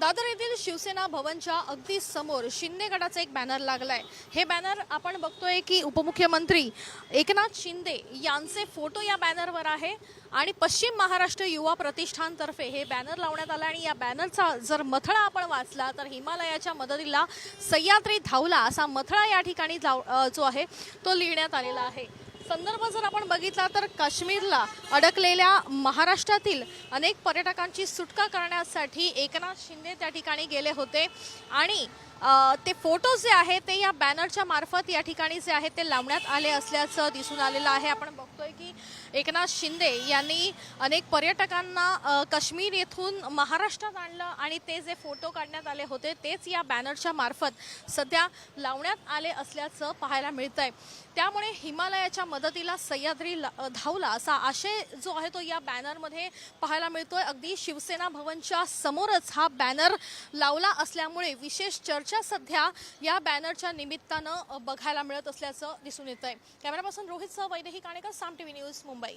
दादर येथील शिवसेना भवनच्या अगदी समोर शिंदे गटाचा एक बॅनर लागलाय. हे बॅनर आपण बघतोय की उपमुख्यमंत्री एकनाथ शिंदे यांचे फोटो या बॅनरवर आहे आणि पश्चिम महाराष्ट्र युवा प्रतिष्ठानतर्फे हे बॅनर लावण्यात आलं आणि या बॅनरचा जर मथळा आपण वाचला तर हिमालयाच्या मदतीला सह्याद्री धावला असा मथळा या ठिकाणी जो आहे तो लिहिण्यात आलेला आहे. संदर्भ जर आपण बघितला तर काश्मीरला अडकलेल्या महाराष्ट्रातील अनेक पर्यटकांची सुटका करण्यासाठी एकनाथ शिंदे त्या ठिकाणी गेले होते. आणि ते फोटो जे आहेत ते या बॅनरच्या मार्फत या ठिकाणी जे आहेत ते लावण्यात आले असल्याचं दिसून आलेलं आहे. आपण बघतोय की एकनाथ शिंदे यांनी अनेक पर्यटकांना काश्मीर येथून महाराष्ट्रात आणलं आणि ते जे फोटो काढण्यात आले होते तेच या बॅनरच्या मार्फत सध्या लावण्यात आले असल्याचं पाहायला मिळतंय. आहे त्यामुळे हिमालयाच्या मदतीला सह्याद्री धावला असा आशय जो आहे तो या बॅनरमध्ये पाहायला मिळतोय. अगदी शिवसेना भवनच्या समोरच हा बॅनर लावला असल्यामुळे विशेष चर्चा सध्या या बॅनरच्या निमित्तानं बघायला मिळत असल्याचं दिसून येत आहे कॅमेरापासून रोहितसह वैदेही काणेकर साम टीव्ही न्यूज मुंबई.